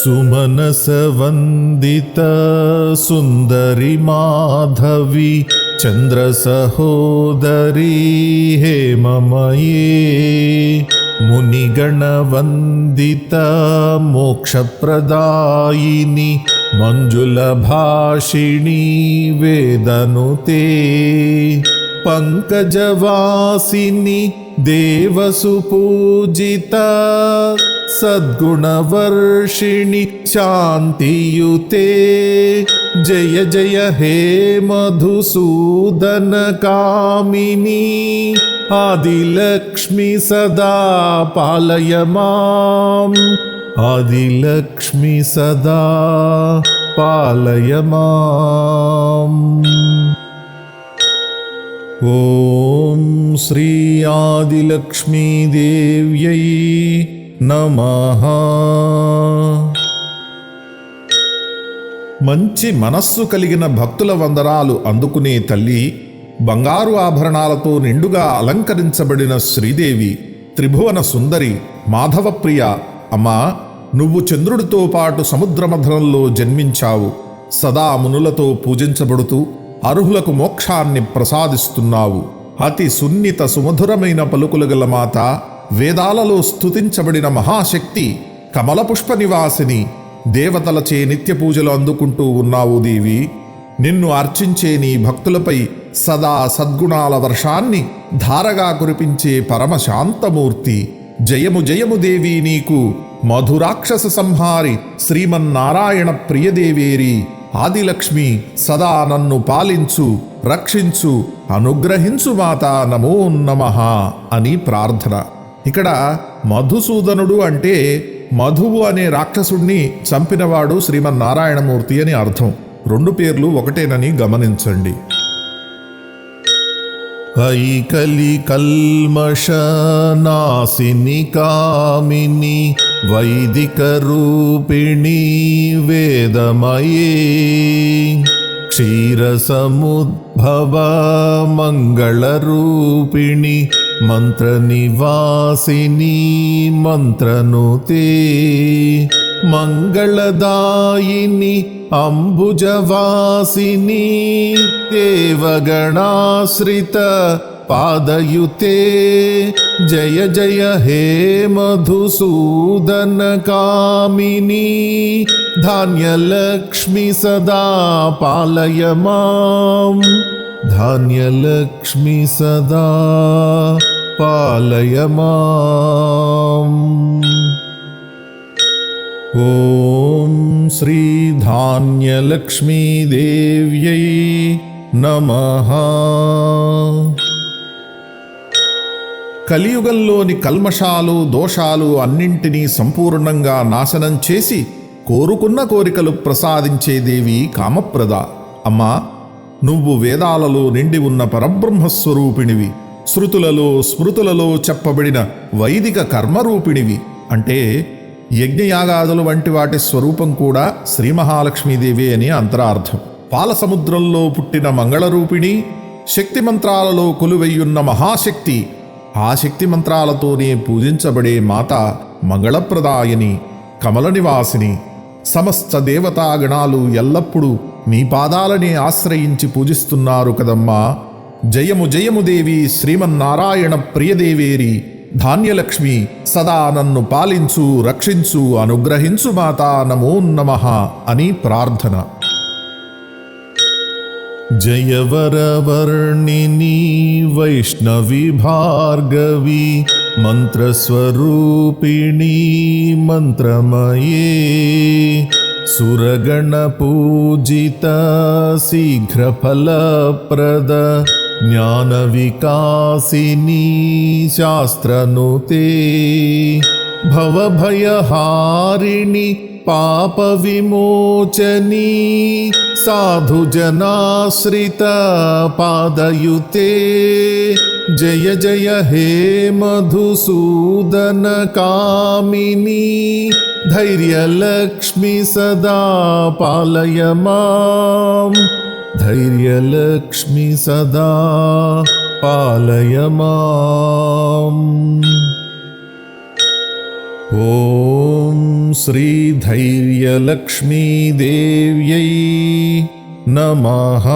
सुमनसवन्दिता सुन्दरि माधवी चन्द्रसहोदरी हे ममये मुनिगणवन्दिता मोक्षप्रदायिनि मञ्जुलभाषिणी वेदनुते पङ्कजवासिनि देवसुपूजिता सद्गुणवर्षिणि शान्तियुते। जय जय हे मधुसूदनकामिनी। आदिलक्ष्मि सदा पालय माम्। आदिलक्ष्मि सदा पालय माम्। ॐ श्री आदिलक्ष्मीदेव्यै नमः మంచి మనస్సు కలిగిన భక్తుల వందనాలు అందుకునే తల్లి బంగారు ఆభరణాలతో నిండుగా అలంకరించబడిన శ్రీదేవి త్రిభువన సుందరి మాధవప్రియ అమ్మా నువ్వు చంద్రుడితో పాటు సముద్రమధనంలో జన్మించావు. సదా మునులతో పూజించబడుతూ అర్హులకు మోక్షాన్ని ప్రసాదిస్తున్నావు. అతి సున్నిత సుమధురమైన పలుకులు గల మాత వేదాలలో స్తుతించబడిన మహాశక్తి కమలపుష్ప నివాసిని దేవతలచే నిత్య పూజలు అందుకుంటూ ఉన్నావు దేవి. నిన్ను అర్చించే నీ భక్తులపై సదా సద్గుణాల వర్షాన్ని ధారగా కురిపించే పరమశాంతమూర్తి. జయము జయము దేవి నీకు. మధురాక్షస సంహారి శ్రీమన్నారాయణ ప్రియదేవేరి. ఆదిలక్ష్మి సదా నన్ను పాలించు రక్షించు అనుగ్రహించు మాత నమో నమః అని ప్రార్థన. ఇక్కడ మధుసూదనుడు అంటే మధువు అనే రాక్షసుణ్ణి చంపినవాడు శ్రీమన్నారాయణమూర్తి అని అర్థం. రెండు పేర్లు ఒకటేనని గమనించండి. ఐకలి కల్మషనాశిని కామిని వైదిక రూపిణి వేదమయే. क्षीरसमुद्भवा मङ्गलरूपिणि मन्त्रनिवासिनी मन्त्रनुते मङ्गलदायिनि अम्बुजवासिनी देवगणाश्रित पादयुते। जय जय हे मधुसूदनकामिनी। धान्यलक्ष्मि सदा पालय माम्। धान्यलक्ष्मि सदा पालय माम्। ॐ श्रीधान्यलक्ष्मीदेव्यै नमः। కలియుగంలోని కల్మషాలు దోషాలు అన్నింటినీ సంపూర్ణంగా నాశనం చేసి కోరుకున్న కోరికలు ప్రసాదించే దేవి కామప్రద. అమ్మా నువ్వు వేదాలలో నిండి ఉన్న పరబ్రహ్మస్వరూపిణివి. శృతులలో స్మృతులలో చెప్పబడిన వైదిక కర్మరూపిణివి. అంటే యజ్ఞయాగాదులు వంటి వాటి స్వరూపం కూడా శ్రీ మహాలక్ష్మీదేవి అని అంతరార్థం. పాలసముద్రంలో పుట్టిన మంగళరూపిణి శక్తి మంత్రాలలో కొలువెయ్యున్న మహాశక్తి ఆ శక్తి మంత్రాలతోనే పూజించబడే మాత మంగళప్రదాయని కమల నివాసిని సమస్త దేవతాగణాలు ఎల్లప్పుడూ నీ పాదాలనే ఆశ్రయించి పూజిస్తున్నారు కదమ్మా. జయము జయము దేవి శ్రీమన్నారాయణ ప్రియదేవేరి ధాన్యలక్ష్మి సదా నన్ను పాలించు రక్షించు అనుగ్రహించు మాతా నమో నమః అని ప్రార్థన. जयवरवर्णिनी वैष्णविभार्गवी मन्त्रस्वरूपिणी मन्त्रमये सुरगणपूजिता शीघ्रफलप्रद ज्ञानविकासिनी शास्त्रनुते भवभयहारिणि पापविमोचनी साधुजनाश्रितपादयुते जय जय हे मधुसूदनकामिनी धैर्यलक्ष्मि सदा पालय मां धैर्यलक्ष्मि सदा पालय माम्। ॐ श्रीधैर्यलक्ष्मीदेव्यै नमः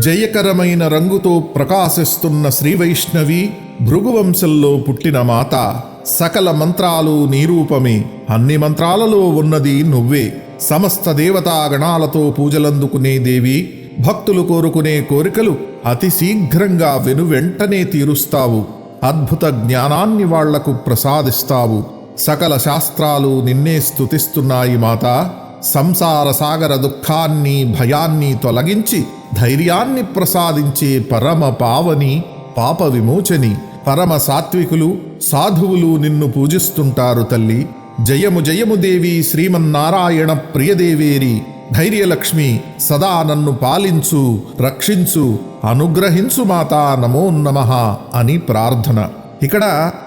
జయకరమైన రంగుతో ప్రకాశిస్తున్న శ్రీవైష్ణవి భృగువంశంలో పుట్టిన మాత సకల మంత్రాలు నీరూపమే అన్ని మంత్రాలలో ఉన్నది నువ్వే సమస్త దేవతా గణాలతో పూజలందుకునే దేవి భక్తులు కోరుకునే కోరికలు అతి శీఘ్రంగా వెనువెంటనే తీరుస్తావు అద్భుత జ్ఞానాన్ని వాళ్ళకు ప్రసాదిస్తావు. సకల శాస్త్రాలు నిన్నే స్తుతిస్తున్నాయి మాత. సంసార సాగర దుఃఖాన్ని భయాన్ని తొలగించి ధైర్యాన్ని ప్రసాదించే పరమ పావని పాప విమోచని పరమ సాత్వికులు సాధువులు నిన్ను పూజిస్తుంటారు తల్లి. జయము జయము దేవి శ్రీమన్నారాయణ ప్రియదేవేరి. ధైర్యలక్ష్మి సదా నన్ను పాలించు రక్షించు అనుగ్రహించు మాతా నమో నమః అని ప్రార్థన. ఇక్కడ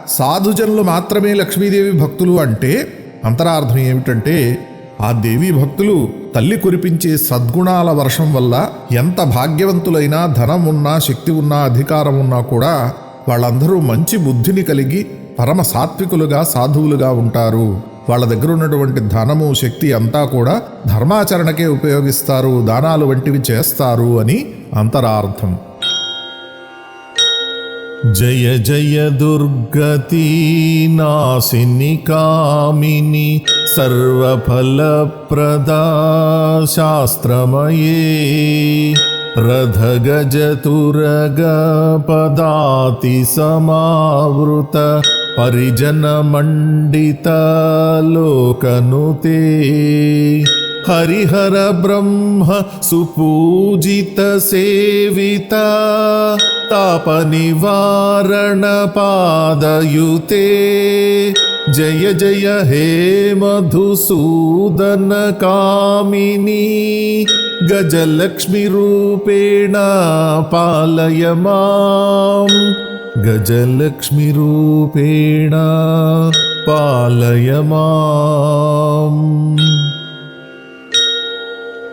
సాధుజనులు మాత్రమే లక్ష్మీదేవి భక్తులు అంటే అంతరార్థం ఏమిటంటే ఆ దేవీ భక్తులు తల్లి కురిపించే సద్గుణాల వర్షం వల్ల ఎంత భాగ్యవంతులైనా ధనం ఉన్నా శక్తి ఉన్నా అధికారం ఉన్నా కూడా వాళ్ళందరూ మంచి బుద్ధిని కలిగి పరమ సాత్వికులుగా సాధువులుగా ఉంటారు. వాళ్ళ దగ్గర ఉన్నటువంటి ధనము శక్తి అంతా కూడా ధర్మాచరణకే ఉపయోగిస్తారు దానాలు వంటివి చేస్తారు అని అంతరార్థం. జయ జయ దుర్గతి నాశిని కామిని సర్వఫలప్రదా శాస్త్రమయే. రథగజతురగ పదాతి సమావృత परिजनमण्डितलोकनुते हरिहर ब्रह्म सुपूजितसेविता तापनिवारणपादयुते। जय जय हे मधुसूदनकामिनी गजलक्ष्मीरूपेण पालय माम्। జయ హే మధుసూదన కామిని గజలక్ష్మి రూపేణ పాలయ మాం గజలక్ష్మి రూపేణ పాలయ మాం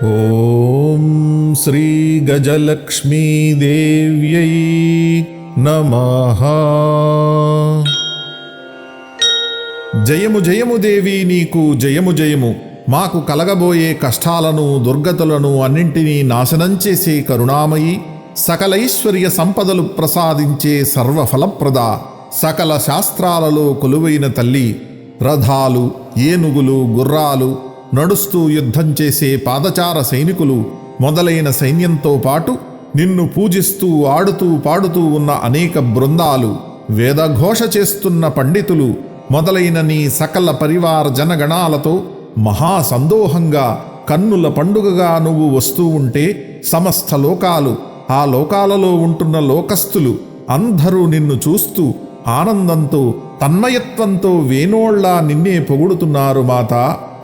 ॐ श्रीगजलक्ष्मीदेव्यै नमः జయము జయము దేవి నీకు జయము జయము మాకు కలగబోయే కష్టాలను దుర్గతులను అన్నింటినీ నాశనం చేసే కరుణామయి సకలైశ్వర్య సంపదలు ప్రసాదించే సర్వఫలప్రద సకల శాస్త్రాలలో కొలువైన తల్లి రథాలు ఏనుగులు గుర్రాలు నడుస్తూ యుద్ధం చేసే పాదచార సైనికులు మొదలైన సైన్యంతో పాటు నిన్ను పూజిస్తూ ఆడుతూ పాడుతూ ఉన్న అనేక బృందాలు వేదఘోష చేస్తున్న పండితులు మొదలైన నీ సకల పరివార జనగణాలతో మహాసందోహంగా కన్నుల పండుగగా నువ్వు వస్తూ ఉంటే సమస్త లోకాలు ఆ లోకాలలో ఉంటున్న లోకస్తులు అందరూ నిన్ను చూస్తూ ఆనందంతో తన్మయత్వంతో వేణోళ్ళా నిన్నే పొగుడుతున్నారు మాత.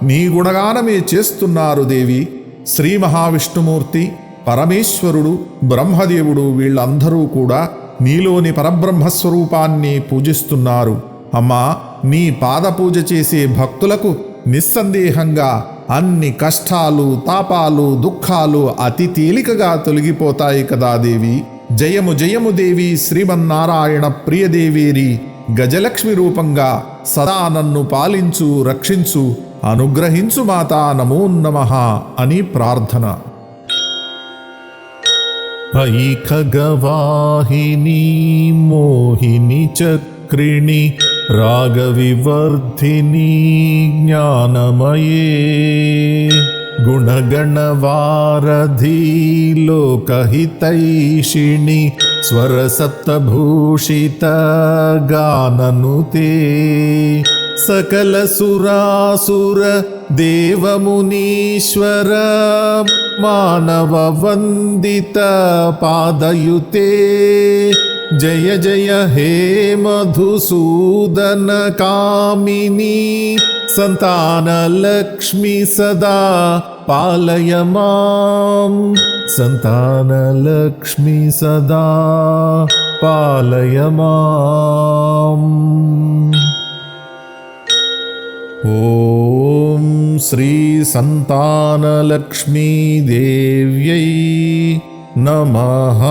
నీ గుణగానమే చేస్తున్నారు దేవి. శ్రీ మహావిష్ణుమూర్తి పరమేశ్వరుడు బ్రహ్మదేవుడు వీళ్ళందరూ కూడా నీలోని పరబ్రహ్మస్వరూపాన్ని పూజిస్తున్నారు. అమ్మా నీ పాదపూజ చేసే భక్తులకు నిస్సందేహంగా అన్ని కష్టాలు తాపాలు దుఃఖాలు అతి తేలికగా తొలగిపోతాయి కదా దేవి. జయము జయము దేవి శ్రీమన్నారాయణ ప్రియదేవేరి గజలక్ష్మి రూపంగా సదా నన్ను పాలించు రక్షించు అనుగ్రహించు మాతా నమో నమః అని ప్రార్థన. ఐఖగవాహిని మోహిని చక్రిణి रागविवर्धिनी ज्ञानमये गुणगणवारधी लोकहितैषिणि स्वरसप्तभूषितगाननुते सकलसुरासुर देवमुनीश्वर सकलसुरासुरदेवमुनीश्वरमानवन्दितपादयुते जय जय हे मधुसूदनकामिनी सन्तानलक्ष्मि सदा पालय माम् सन्तानलक्ष्मि सदा पालय माम् ॐ श्रीसन्तानलक्ष्मीदेव्यै नमः।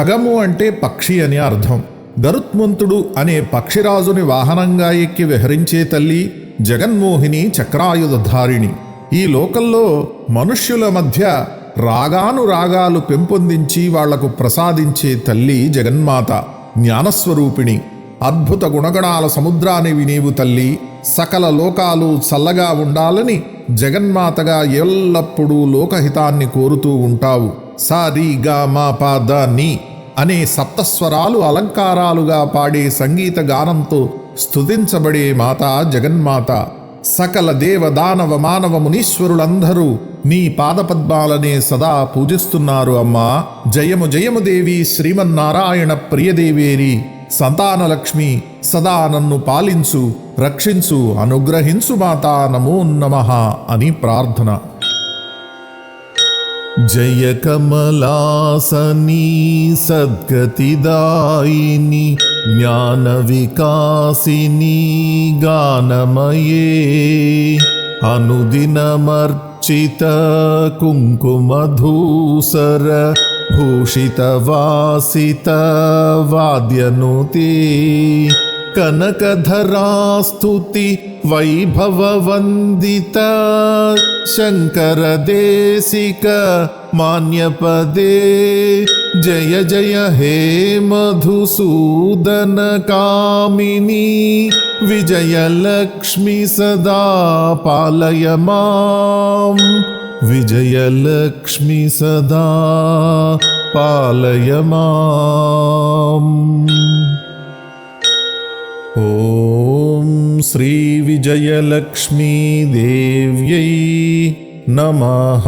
ఖగము అంటే పక్షి అని అర్థం. గరుత్మంతుడు అనే పక్షిరాజుని వాహనంగా ఎక్కి విహరించే తల్లి జగన్మోహిని చక్రాయుధధారిణి. ఈ లోకంలో మనుష్యుల మధ్య రాగానురాగాలు పెంపొందించి వాళ్ళకు ప్రసాదించే తల్లి జగన్మాత జ్ఞానస్వరూపిణి. అద్భుత గుణగణాల సముద్రాన్ని వినేవు తల్లి సకల లోకాలు చల్లగా ఉండాలని జగన్మాతగా ఎల్లప్పుడూ లోకహితాన్ని కోరుతూ ఉంటావు. సారీగా మా పాదాన్ని అనే సప్తస్వరాలు అలంకారాలుగా పాడే సంగీత గానంతో స్తుతించబడే మాత జగన్మాత. సకల దేవ దానవ మానవ మునీశ్వరులందరూ నీ పాదపద్మాలనే సదా పూజిస్తున్నారు అమ్మా. జయము జయము దేవి శ్రీమన్నారాయణ ప్రియదేవేరి. సంతానలక్ష్మి సదా నన్ను పాలించు రక్షించు అనుగ్రహించు మాతా నమో నమః అని ప్రార్థన. जय कमलासनी सद्गतिदायिनि ज्ञानविकासिनी गानमये। अनुदिनमर्चित कुङ्कुमधूसर भूषितवासित वाद्यनुते। कनकधरास्तुति वैभववन्दिता शङ्करदेशिक मान्यपदे। जय जय हे मधुसूदनकामिनी। विजयलक्ष्मि सदा पालय माम्। विजयलक्ष्मि सदा पालय माम्। ॐ श्रीविजयलक्ष्मीदेव्यै नमः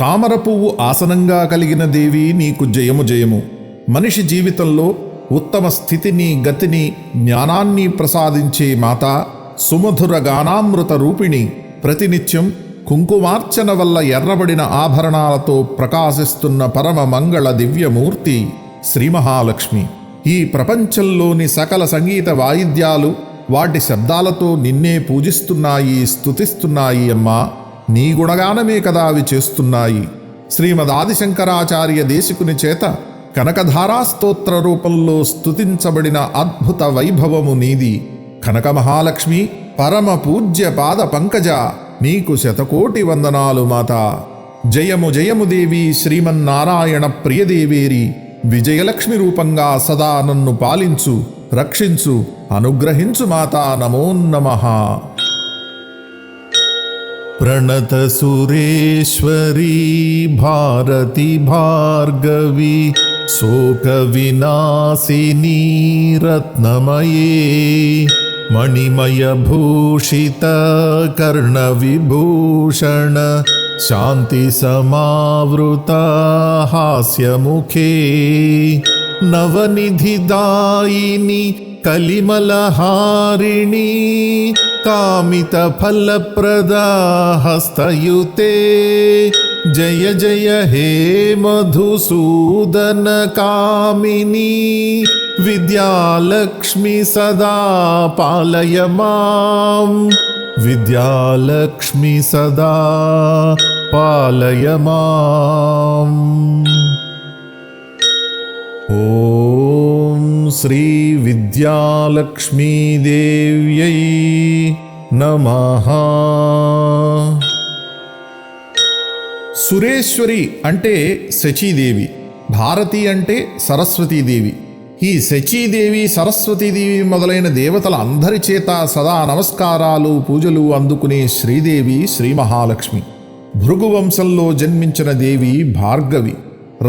తామర పువ్వు ఆసనంగా కలిగిన దేవి నీకు జయము జయము మనిషి జీవితంలో ఉత్తమ స్థితిని గతిని జ్ఞానాన్ని ప్రసాదించే మాత సుమధుర గానామృత రూపిణి ప్రతినిత్యం కుంకుమార్చన వల్ల ఎర్రబడిన ఆభరణాలతో ప్రకాశిస్తున్న పరమ మంగళ దివ్యమూర్తి శ్రీ మహాలక్ష్మి. ఈ ప్రపంచంలోని సకల సంగీత వాయిద్యాలు వాటి శబ్దాలతో నిన్నే పూజిస్తున్నాయి స్తుతిస్తున్నాయి అమ్మా. నీ గుణగానమే కదా అవి చేస్తున్నాయి. శ్రీమద్ ఆదిశంకరాచార్య దేశికుని చేత కనకధారాస్తోత్ర రూపంలో స్తుతించబడిన అద్భుత వైభవము నీది. కనక మహాలక్ష్మి పరమ పూజ్య పాద పంకజ నీకు శతకోటి వందనాలు మాత. జయము జయము దేవి శ్రీమన్నారాయణ ప్రియదేవేరి. విజయలక్ష్మి రూపంగా సదా నన్ను పాలించు రక్షించు అనుగ్రహించు మాతా నమో నమః ప్రణత సురేశ్వరీ భారతి భార్గవి శోక వినాశిని शान्तिसमावृता हास्यमुखे नवनिधिदायिनि कलिमलहारिणि कामितफलप्रदा हस्तयुते। जय जय हे मधुसूदनकामिनि विद्यालक्ष्मि सदा पालय माम्। జయ హే మధుసూదన కామిని విద్యాలక్ష్మి సదా పాలయ మాం విద్యాలక్ష్మి సదా పాలయ మాం ॐ श्रीविद्यालक्ष्मीदेव्यै नमः సురేశ్వరి అంటే శచీదేవి భారతి అంటే సరస్వతీదేవి ఈ శచీదేవి సరస్వతీదేవి మొదలైన దేవతల అందరి చేత సదా నమస్కారాలు పూజలు అందుకునే శ్రీదేవి శ్రీ మహాలక్ష్మి. భృగువంశంలో జన్మించిన దేవి భార్గవి.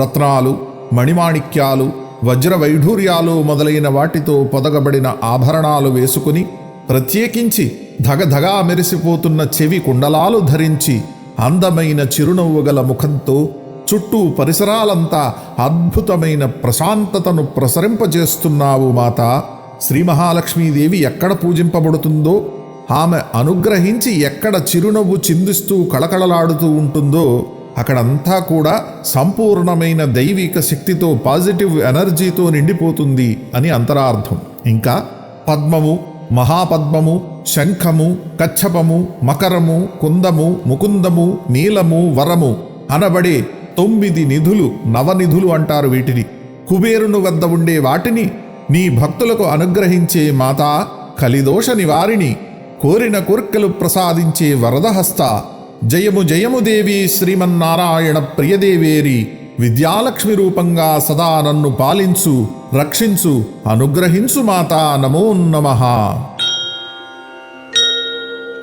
రత్నాలు మణిమాణిక్యాలు వజ్రవైఢూర్యాలు మొదలైన వాటితో పొదగబడిన ఆభరణాలు వేసుకుని ప్రత్యేకించి ధగధగా మెరిసిపోతున్న చెవి కుండలాలు ధరించి అందమైన చిరునవ్వు గల ముఖంతో చుట్టూ పరిసరాలంతా అద్భుతమైన ప్రశాంతతను ప్రసరింపజేస్తున్నావు మాత. శ్రీ మహాలక్ష్మీదేవి ఎక్కడ పూజింపబడుతుందో ఆమె అనుగ్రహించి ఎక్కడ చిరునవ్వు చిందిస్తూ కళకళలాడుతూ ఉంటుందో అక్కడంతా కూడా సంపూర్ణమైన దైవిక శక్తితో పాజిటివ్ ఎనర్జీతో నిండిపోతుంది అని అంతరార్థం. ఇంకా పద్మము మహాపద్మము శంఖము కచ్చపము మకరము కుందము ముకుందము నీలము వరము అనబడే తొమ్మిది నిధులు నవనిధులు అంటారు వీటిని. కుబేరును వద్ద ఉండే వాటిని నీ భక్తులకు అనుగ్రహించే మాతా కలిదోష నివారిణి కోరిన కోర్కెలు ప్రసాదించే వరదహస్త. జయము జయము దేవి శ్రీమన్నారాయణ ప్రియదేవేరి విద్యాలక్ష్మి రూపంగా సదా నన్ను పాలించు రక్షించు అనుగ్రహించు మాతా నమో నమః.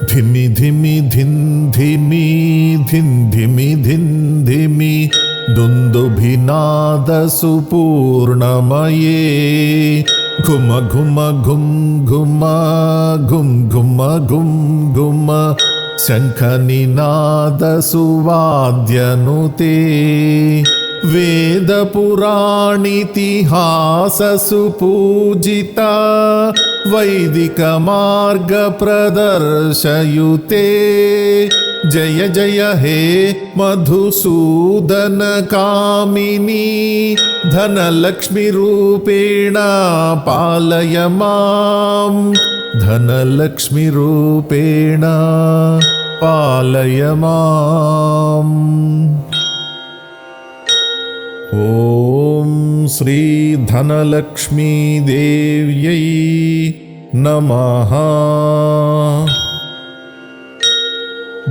धिमि धिमि धिन् धिमि धिन् धिमि धिन् धिमि दुन्दुभिनादसुपूर्णमये। घुम घुम घुं घुम घुं घुम घुं घुम शङ्खनिनादसुवाद्यनुते। वेदपुराणितिहाससुपूजिता वैदिकमार्गप्रदर्शयुते। जय जय हे मधुसूदनकामिनी धनलक्ष्मीरूपेण पालय मां धनलक्ष्मीरूपेण पालय माम्। ओ కామిని ధనలక్ష్మి నమః.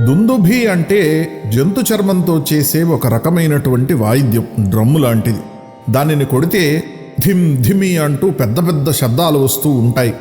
దుందుభి అంటే జంతు చర్మంతో చేసే ఒక రకమైనటువంటి వాయిద్యం డ్రమ్ము లాంటిది. దానిని కొడితే ధిమ్ ధిమి అంటూ పెద్ద పెద్ద శబ్దాలు వస్తూ ఉంటాయి.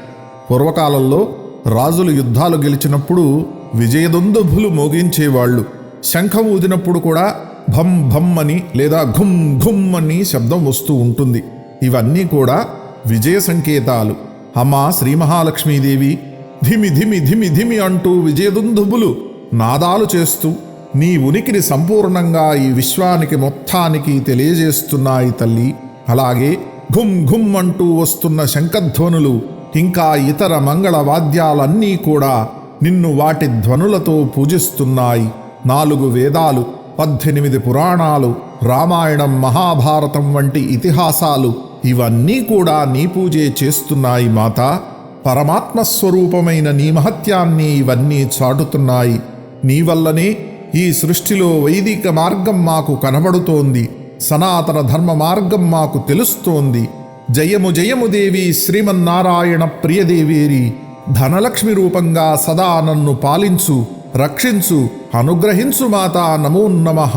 పూర్వకాలంలో రాజులు యుద్ధాలు గెలిచినప్పుడు విజయదుందుభులు మోగించేవాళ్ళు. శంఖం ఊదినప్పుడు కూడా భం భం అని లేదా ఘుమ్ ఘుమ్ అని శబ్దం వస్తూ ఉంటుంది. ఇవన్నీ కూడా విజయ సంకేతాలు. అమ్మా శ్రీ మహాలక్ష్మీదేవి ధిమి ధిమి ధిమి ధిమి అంటూ విజయదుందుబులు నాదాలు చేస్తూ నీ ఉనికిని సంపూర్ణంగా ఈ విశ్వానికి మొత్తానికి తెలియజేస్తున్నాయి తల్లి. అలాగే ఘుమ్ ఘుమ్ అంటూ వస్తున్న శంఖధ్వనులు ఇంకా ఇతర మంగళ వాద్యాలన్నీ కూడా నిన్ను వాటి ధ్వనులతో పూజిస్తున్నాయి. నాలుగు వేదాలు పద్దెనిమిది పురాణాలు రామాయణం మహాభారతం వంటి ఇతిహాసాలు ఇవన్నీ కూడా నీ పూజే చేస్తున్నాయి మాత. పరమాత్మ స్వరూపమైన నీ మహత్యాన్ని ఇవన్నీ చాటుతున్నాయి. నీ వల్లనే ఈ సృష్టిలో వైదిక మార్గం మాకు కనబడుతోంది. సనాతన ధర్మ మార్గం మాకు తెలుస్తోంది. జయము జయము దేవి శ్రీమన్నారాయణ ప్రియదేవేరి ధనలక్ష్మి రూపంగా సదా నన్ను పాలించు. రక్షించు అనుగ్రహించు మాతా నమో నమః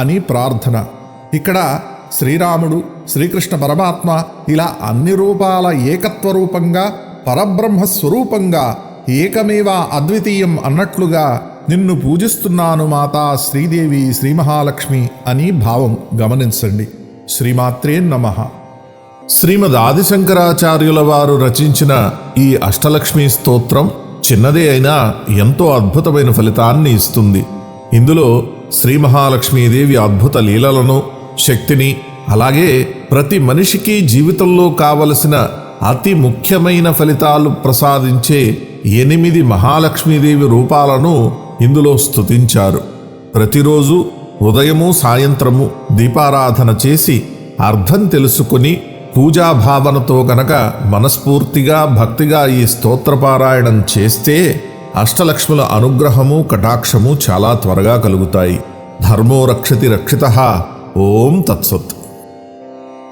అని ప్రార్థన. ఇక్కడ శ్రీరాముడు శ్రీకృష్ణ పరమాత్మ ఇలా అన్ని రూపాల ఏకత్వ రూపంగా పరబ్రహ్మ స్వరూపంగా ఏకమేవా అద్వితీయం అన్నట్లుగా నిన్ను పూజిస్తున్నాను మాతా శ్రీదేవి శ్రీ మహాలక్ష్మి అని భావం గమనించండి. శ్రీమాత్రే నమః. శ్రీమద్ ఆదిశంకరాచార్యుల వారు రచించిన ఈ అష్టలక్ష్మి స్తోత్రం చిన్నదే అయినా ఎంతో అద్భుతమైన ఫలితాన్ని ఇస్తుంది. ఇందులో శ్రీ మహాలక్ష్మీదేవి అద్భుత లీలలను శక్తిని అలాగే ప్రతి మనిషికి జీవితంలో కావలసిన అతి ముఖ్యమైన ఫలితాలు ప్రసాదించే ఎనిమిది మహాలక్ష్మీదేవి రూపాలను ఇందులో స్తుతించారు. ప్రతిరోజు ఉదయము సాయంత్రము దీపారాధన చేసి అర్థం తెలుసుకుని పూజాభావనతో గనక మనస్ఫూర్తిగా భక్తిగా ఈ స్తోత్రపారాయణం చేస్తే అష్టలక్ష్ముల అనుగ్రహము కటాక్షము చాలా త్వరగా కలుగుతాయి. ధర్మో రక్షతి రక్షిత. ఓం తత్సత్.